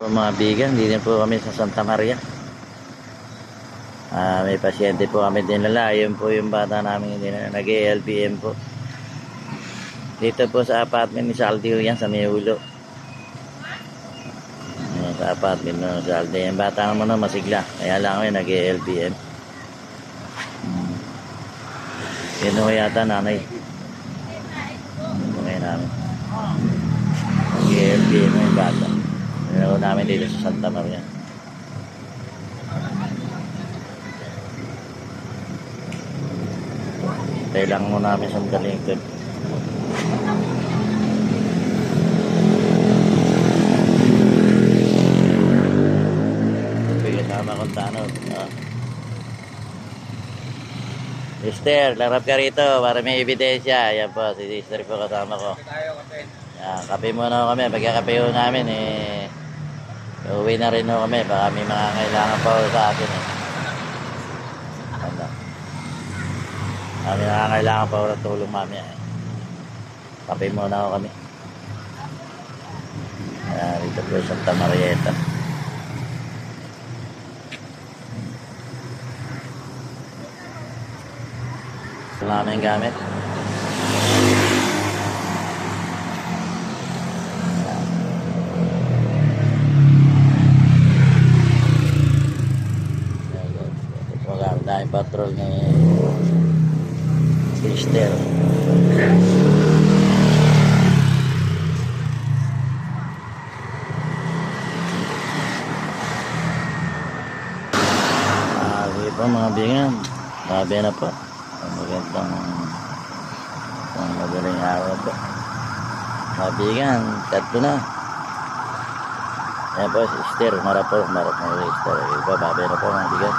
Mga bigan, hindi din po kami sa Santa Maria. Ah, may pasyente po kami dinala. Yun po yung bata namin dinala. Nag-LPM po. Dito po sa apartment ni Saldi yan sa Mayulo. Ayan, sa apartment ng Saldi. Yung bata naman na masigla. Kaya lang kami nag-LPM. Hmm. Yun ho yata nanay. Yun ngayon namin. Nag-LPM yung bata. Nalaw namin dito sa Santa Maria. Hintay lang mo namin sandali ito. Bigyan sama kong tanong. Ah. Sister, larap ka rito para may ebidensya. Yan po, si sister po kasama ko. tayo kasi. Yan, kape muna kami. Pagkakape namin, eh, uuwi na rin ho kami. Baka may mga kailangan pa ho sa atin. Eh. Ano? Kami nakakailangan pa ho ng tulong mamaya. Eh. Kape muna ho kami. Yan, dito po sa Santa Marieta. Wala namin gamit. Wala, dahil patrol ni sister. Sige po mga bingan. Sabi na po. Ang magandang ang madaling araw po. Mga bingan, tatlo na. Yan po, sister, marap po, marap na. Iba, babi na po mga bigan.